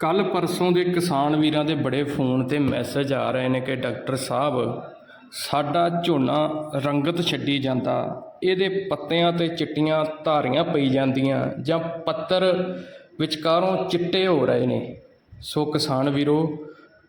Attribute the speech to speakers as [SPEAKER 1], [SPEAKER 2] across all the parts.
[SPEAKER 1] ਕੱਲ ਪਰਸੋਂ ਦੇ ਕਿਸਾਨ ਵੀਰਾਂ ਦੇ ਬੜੇ ਫੋਨ ਤੇ ਮੈਸੇਜ ਆ ਰਹੇ ਨੇ ਕਿ ਡਾਕਟਰ ਸਾਹਿਬ, ਸਾਡਾ ਝੋਨਾ ਰੰਗਤ ਛੱਡੀ ਜਾਂਦਾ। ਇਹਦੇ ਪੱਤਿਆਂ ਤੇ ਚਿੱਟੀਆਂ ਧਾਰੀਆਂ ਪਈ ਜਾਂਦੀਆਂ ਜਾਂ ਪੱਤਰ ਵਿਚਕਾਰੋਂ ਚਿੱਟੇ ਹੋ ਰਹੇ ਨੇ। ਸੋ ਕਿਸਾਨ ਵੀਰੋ,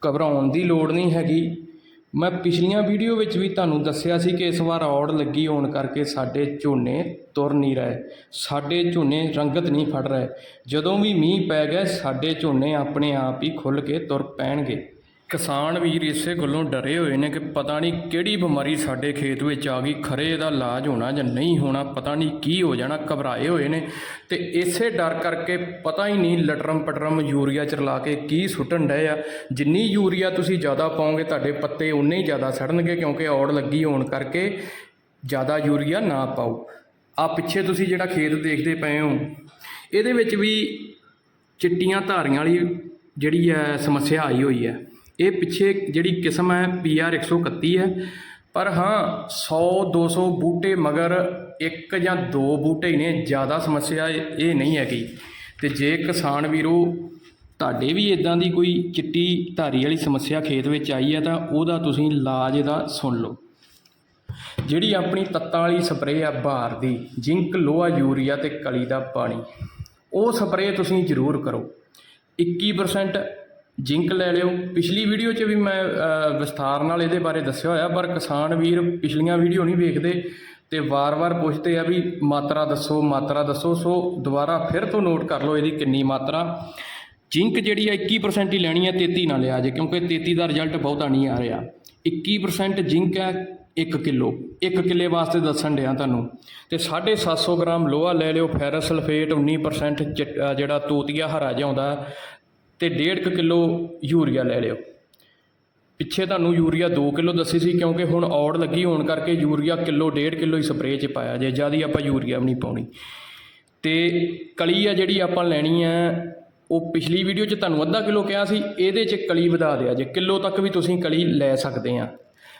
[SPEAKER 1] ਘਬਰਾਉਣ ਦੀ ਲੋੜ ਨਹੀਂ ਹੈਗੀ। ਮੈਂ ਪਿਛਲੀਆਂ ਵੀਡੀਓ ਵਿੱਚ ਵੀ ਤੁਹਾਨੂੰ ਦੱਸਿਆ ਸੀ ਕਿ ਇਸ ਵਾਰ ਔੜ ਲੱਗੀ ਹੋਣ ਕਰਕੇ ਸਾਡੇ ਝੋਨੇ ਤੁਰ ਨਹੀਂ ਰਹੇ। ਸਾਡੇ ਝੋਨੇ ਰੰਗਤ ਨਹੀਂ ਫੜ ਰਹੇ। ਜਦੋਂ ਵੀ ਮੀਂਹ ਪੈ ਗਿਆ, ਸਾਡੇ ਝੋਨੇ ਆਪਣੇ ਆਪ ਹੀ ਖੁੱਲ ਕੇ ਤੁਰ ਪੈਣਗੇ। ਕਿਸਾਨ ਵੀਰ ਇਸੇ ਗੱਲੋਂ ਡਰੇ ਹੋਏ ਨੇ ਕਿ ਪਤਾ ਨਹੀਂ ਕਿਹੜੀ ਬਿਮਾਰੀ ਸਾਡੇ ਖੇਤ ਵਿੱਚ ਆ ਗਈ, ਖਰੇ ਇਹਦਾ ਇਲਾਜ ਹੋਣਾ ਜਾਂ ਨਹੀਂ ਹੋਣਾ, ਪਤਾ ਨਹੀਂ ਕੀ ਹੋ ਜਾਣਾ, ਘਬਰਾਏ ਹੋਏ ਨੇ। ਤੇ ਇਸੇ ਡਰ ਕਰਕੇ ਪਤਾ ਹੀ ਨਹੀਂ ਲਟਰਮ ਪਟਰਮ ਯੂਰੀਆ ਚਰਲਾ ਕੇ ਕੀ ਸੁੱਟਣ ਡਏ ਆ। ਜਿੰਨੀ ਯੂਰੀਆ ਤੁਸੀਂ ਜ਼ਿਆਦਾ ਪਾਓਗੇ, ਤੁਹਾਡੇ ਪੱਤੇ ਉਨੇ ਹੀ ਜ਼ਿਆਦਾ ਸੜਨਗੇ ਕਿਉਂਕਿ ਔੜ ਲੱਗੀ ਹੋਣ ਕਰਕੇ ਜ਼ਿਆਦਾ ਯੂਰੀਆ ਨਾ ਪਾਓ। ਆ ਪਿੱਛੇ ਤੁਸੀਂ ਜਿਹੜਾ ਖੇਤ ਦੇਖਦੇ ਪਏ ਹੋ, ਇਹਦੇ ਵਿੱਚ ਵੀ ਚਿੱਟੀਆਂ ਧਾਰੀਆਂ ਵਾਲੀ ਜਿਹੜੀ ਹੈ ਸਮੱਸਿਆ ਆਈ ਹੋਈ ਹੈ। ਇਹ ਪਿੱਛੇ ਜਿਹੜੀ ਕਿਸਮ ਹੈ PR 131 ਹੈ। ਪਰ ਹਾਂ 100 200 ਬੂਟੇ ਮਗਰ ਇੱਕ ਜਾਂ ਦੋ ਬੂਟੇ ਹੀ ਨੇ, ਜ਼ਿਆਦਾ ਸਮੱਸਿਆ ਇਹ ਇਹ ਨਹੀਂ ਹੈਗੀ। ਤੇ ਜੇ ਕਿਸਾਨ ਵੀਰੋ, ਤੁਹਾਡੇ ਵੀ ਇਦਾਂ ਦੀ ਕੋਈ ਚਿੱਟੀ ਧਾਰੀ ਵਾਲੀ ਸਮੱਸਿਆ ਖੇਤ ਵਿੱਚ ਆਈ ਹੈ ਤਾਂ ਉਹਦਾ ਤੁਸੀਂ ਇਲਾਜ ਦਾ ਸੁਣ ਲਓ। ਜਿਹੜੀ ਆਪਣੀ ਤੱਤਾਂ ਵਾਲੀ ਸਪਰੇਅ ਆ ਬਹਾਰ ਦੀ, ਜ਼ਿੰਕ, ਲੋਹਾ, ਯੂਰੀਆ ਤੇ ਕਲੀ ਦਾ ਪਾਣੀ, ਉਹ ਸਪਰੇਅ ਤੁਸੀਂ ਜ਼ਰੂਰ ਕਰੋ। 21% ਜ਼ਿੰਕ ਲੈ ਲਿਓ। ਪਿਛਲੀ ਵੀਡੀਓ 'ਚ ਵੀ ਮੈਂ ਵਿਸਥਾਰ ਨਾਲ ਇਹਦੇ ਬਾਰੇ ਦੱਸਿਆ ਹੋਇਆ, ਪਰ ਕਿਸਾਨ ਵੀਰ ਪਿਛਲੀਆਂ ਵੀਡੀਓ ਨਹੀਂ ਵੇਖਦੇ ਤੇ ਵਾਰ-ਵਾਰ ਪੁੱਛਦੇ ਆ ਵੀ ਮਾਤਰਾ ਦੱਸੋ ਮਾਤਰਾ ਦੱਸੋ, ਸੋ ਦੁਬਾਰਾ ਫਿਰ ਤੋਂ ਨੋਟ ਕਰ ਲਓ ਇਹਦੀ ਕਿੰਨੀ ਮਾਤਰਾ। ਜ਼ਿੰਕ ਜਿਹੜੀ ਆ 21% ਹੀ ਲੈਣੀ ਹੈ 33 ਨਾ ਲਿਆ ਜੇ, ਕਿਉਂਕਿ 33 ਦਾ ਰਿਜ਼ਲਟ ਬਹੁਤਾ ਨਹੀਂ ਆ ਰਿਹਾ। 21% ਜ਼ਿੰਕ ਹੈ 1 ਕਿਲੋ। 1 ਕਿੱਲੇ ਵਾਸਤੇ ਦੱਸਣ ਡਿਆ ਤੁਹਾਨੂੰ। ਤੇ 750 ਗ੍ਰਾਮ ਲੋਹਾ ਲੈ ਲਿਓ ਫੈਰਸ ਸਲਫੇਟ 19% ਜਿਹੜਾ ਤੋਤੀਆ ਹਰਾ ਜਿਹਾ ਆਉਂਦਾ ਅਤੇ ਡੇਢ ਕੁ ਕਿਲੋ ਯੂਰੀਆ ਲੈ ਲਿਓ। ਪਿੱਛੇ ਤੁਹਾਨੂੰ ਯੂਰੀਆ 2 ਕਿਲੋ ਦੱਸੀ ਸੀ, ਕਿਉਂਕਿ ਹੁਣ ਔੜ ਲੱਗੀ ਹੋਣ ਕਰਕੇ ਯੂਰੀਆ ਕਿਲੋ, ਡੇਢ ਕਿਲੋ ਹੀ ਸਪਰੇਅ 'ਚ ਪਾਇਆ ਜੇ, ਜ਼ਿਆਦਾ ਆਪਾਂ ਯੂਰੀਆ ਵੀ ਨਹੀਂ ਪਾਉਣੀ। ਤੇ ਕਲੀ ਆ ਜਿਹੜੀ ਆਪਾਂ ਲੈਣੀ ਆ, ਉਹ ਪਿਛਲੀ ਵੀਡੀਓ 'ਚ ਤੁਹਾਨੂੰ ਅੱਧਾ ਕਿਲੋ ਕਿਹਾ ਸੀ, ਇਹਦੇ 'ਚ ਕਲੀ ਵਧਾ ਦਿਆ ਜੇ। ਕਿਲੋ ਤੱਕ ਵੀ ਤੁਸੀਂ ਕਲੀ ਲੈ ਸਕਦੇ ਆ।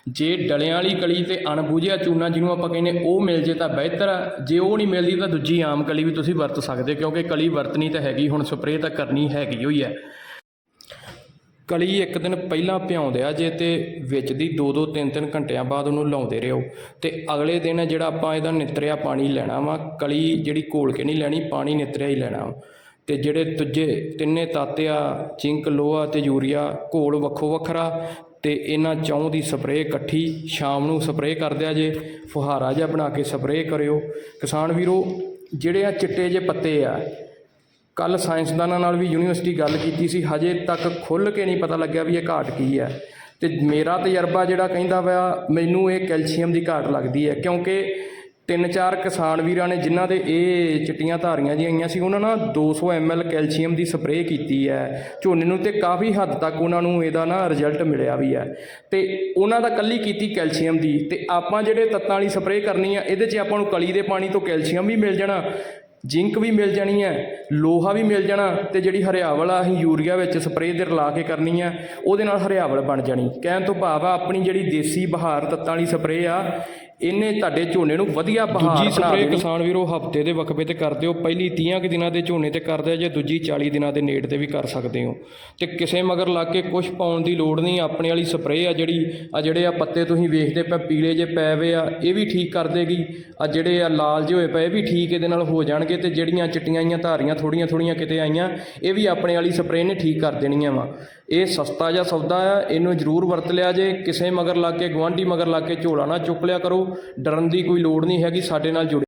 [SPEAKER 1] ਜੇ ਡਲਿਆਂ ਵਾਲੀ ਕਲੀ ਤੇ ਅਣਬੂਝਿਆ ਚੂਨਾ ਜਿਹਨੂੰ ਆਪਾਂ ਕਹਿੰਦੇ ਉਹ ਮਿਲ ਜੇ ਤਾਂ ਬਿਹਤਰ ਆ। ਜੇ ਉਹ ਨਹੀਂ ਮਿਲਦੀ ਤਾਂ ਦੂਜੀ ਆਮ ਕਲੀ ਵੀ ਤੁਸੀਂ ਵਰਤ ਸਕਦੇ ਕਿਉਂਕਿ ਕਲੀ ਵਰਤਣੀ ਤਾਂ ਹੈਗੀ, ਹੁਣ ਸਪਰੇਅ ਤਾਂ ਕਰਨੀ ਹੈਗੀ ਹੋਈ ਹੈ। ਕਲੀ ਇੱਕ ਦਿਨ ਪਹਿਲਾਂ ਭਿਉਂਦੇ ਆ ਜੇ ਤੇ ਵਿੱਚ ਦੀ 2-2 3-3 ਘੰਟਿਆਂ ਬਾਅਦ ਉਹਨੂੰ ਲਾਉਂਦੇ ਰਹੋ। ਤੇ ਅਗਲੇ ਦਿਨ ਜਿਹੜਾ ਆਪਾਂ ਇਹਦਾ ਨਿਤਰਿਆ ਪਾਣੀ ਲੈਣਾ ਵਾ, ਕਲੀ ਜਿਹੜੀ ਘੋਲ ਕੇ ਨਹੀਂ ਲੈਣੀ, ਪਾਣੀ ਨਿਤਰਿਆ ਹੀ ਲੈਣਾ ਵਾ। ਤੇ ਜਿਹੜੇ ਦੂਜੇ ਤਿੰਨੇ ਤਾਤੇ ਆ ਜ਼ਿੰਕ ਲੋਹਾ ਤੇ ਯੂਰੀਆ, ਘੋਲ ਵੱਖੋ ਵੱਖਰਾ ਤੇ ਇਹਨਾਂ ਚੌਂ ਦੀ ਸਪਰੇਅ ਇਕੱਠੀ ਸ਼ਾਮ ਨੂੰ ਸਪਰੇਅ ਕਰ ਦਿਆ ਜੇ ਫੁਹਾਰਾ ਜਿਹਾ ਬਣਾ ਕੇ ਸਪਰੇਅ ਕਰਿਓ। ਕਿਸਾਨ ਵੀਰੋ, ਜਿਹੜੇ ਆ ਚਿੱਟੇ ਜੇ ਪੱਤੇ ਆ ਕੱਲ ਸਾਇੰਸਦਾਨਾਂ ਨਾਲ ਵੀ ਯੂਨੀਵਰਸਿਟੀ ਗੱਲ ਕੀਤੀ ਸੀ, ਹਜੇ ਤੱਕ ਖੁੱਲ ਕੇ ਨਹੀਂ ਪਤਾ ਲੱਗਿਆ ਵੀ ਇਹ ਘਾਟ ਕੀ ਹੈ। ਤੇ ਮੇਰਾ ਤਜਰਬਾ ਜਿਹੜਾ ਕਹਿੰਦਾ ਵਾ, ਮੈਨੂੰ ਇਹ ਕੈਲਸ਼ੀਅਮ ਦੀ ਘਾਟ ਲੱਗਦੀ ਹੈ, ਕਿਉਂਕਿ ਤਿੰਨ ਚਾਰ ਕਿਸਾਨ ਵੀਰਾਂ ਨੇ ਜਿਨ੍ਹਾਂ ਦੇ ਇਹ ਚਿੱਟੀਆਂ ਧਾਰੀਆਂ ਜੀ ਆਈਆਂ ਸੀ, ਉਹਨਾਂ ਨਾਲ 200 ml ਕੈਲਸ਼ੀਅਮ ਦੀ ਸਪਰੇਅ ਕੀਤੀ ਹੈ। ਝੋਨੇ ਨੂੰ ਤੇ ਕਾਫੀ ਹੱਦ ਤੱਕ ਉਹਨਾਂ ਨੂੰ ਇਹਦਾ ਨਾ ਰਿਜ਼ਲਟ ਮਿਲਿਆ ਵੀ ਹੈ। ਤੇ ਉਹਨਾਂ ਦਾ ਕੱਲੀ ਕੀਤੀ ਕੈਲਸ਼ੀਅਮ ਦੀ, ਤੇ ਆਪਾਂ ਜਿਹੜੇ ਤੱਤਾਂ ਵਾਲੀ ਸਪਰੇਅ ਕਰਨੀ ਆ, ਇਹਦੇ 'ਚ ਆਪਾਂ ਨੂੰ ਕਲੀ ਦੇ ਪਾਣੀ ਤੋਂ ਕੈਲਸ਼ੀਅਮ ਵੀ ਮਿਲ ਜਾਣਾ, ਜ਼ਿੰਕ ਵੀ ਮਿਲ ਜਾਣੀ ਹੈ, ਲੋਹਾ ਵੀ ਮਿਲ ਜਾਣਾ, ਤੇ ਜਿਹੜੀ ਹਰਿਆਵਲ ਆ, ਅਸੀਂ ਯੂਰੀਆ ਵਿੱਚ ਸਪਰੇਅ ਦੇ ਰਲਾ ਕੇ ਕਰਨੀ ਹੈ, ਉਹਦੇ ਨਾਲ ਹਰਿਆਵਲ ਬਣ ਜਾਣੀ। ਕਹਿਣ ਤੋਂ ਭਾਵ ਆ, ਆਪਣੀ ਜਿਹੜੀ ਦੇਸੀ ਬਹਾਰ ਤੱਤਾਂ ਵਾਲੀ ਸਪਰੇਅ ਆ ਇਹਨੇ ਤੁਹਾਡੇ ਝੋਨੇ ਨੂੰ ਵਧੀਆ ਬਹਾਰ ਦੂਜੀ ਸਪਰੇਅ ਕਿਸਾਨ ਵੀਰੋ ਹਫ਼ਤੇ ਦੇ ਵਕਫੇ ਤੇ ਕਰਦੇ ਹੋ। ਪਹਿਲੀ 30 ਕੁ ਦਿਨਾਂ ਦੇ ਝੋਨੇ ਤੇ ਕਰਦੇ ਆ ਜੇ ਦੂਜੀ 40 ਦਿਨਾਂ ਦੇ ਨੇੜ ਤੇ ਵੀ ਕਰ ਸਕਦੇ ਹੋ। ਤੇ ਕਿਸੇ ਮਗਰ ਲਾ ਕੇ ਕੁਝ ਪਾਉਣ ਦੀ ਲੋੜ ਨਹੀਂ ਆਪਣੇ ਵਾਲੀ ਸਪਰੇਅ ਆ ਜਿਹੜੀ ਆ ਜਿਹੜੇ ਆ ਪੱਤੇ ਤੁਸੀਂ ਵੇਖਦੇ ਪਏ ਪੀਲੇ ਜੇ ਪਏ ਵੇ ਆ ਇਹ ਵੀ ਠੀਕ ਕਰ ਦੇਗੀ। ਆ ਜਿਹੜੇ ਆ ਲਾਲ ਜਿਹੇ ਹੋਏ ਪਏ ਇਹ ਵੀ ਠੀਕ ਇਹਦੇ ਨਾਲ ਹੋ ਜਾਣਗੇ ਤੇ ਜਿਹੜੀਆਂ ਚਿੱਟੀਆਂ ਆਈਆਂ ਧਾਰੀਆਂ ਥੋੜੀਆਂ ਥੋੜੀਆਂ ਕਿਤੇ ਆਈਆਂ ਇਹ ਵੀ ਆਪਣੇ ਵਾਲੀ ਸਪਰੇਅ ਨੇ ਠੀਕ ਕਰ ਦੇਣੀਆਂ ਵਾ। ਇਹ ਸਸਤਾ ਜਿਹਾ ਸੌਦਾ ਆ ਇਹਨੂੰ ਜ਼ਰੂਰ ਵਰਤ ਲਿਆ ਜੇ। ਕਿਸੇ ਮਗਰ ਲੱਗ ਕੇ ਗਵਾਂਢੀ ਮਗਰ ਲੱਗ ਕੇ ਝੋਲਾ ਨਾ ਚੁੱਕ ਲਿਆ ਕਰੋ। ਡਰਨ ਦੀ ਕੋਈ ਲੋੜ ਨਹੀਂ ਹੈਗੀ ਸਾਡੇ ਨਾਲ ਜੁੜੇ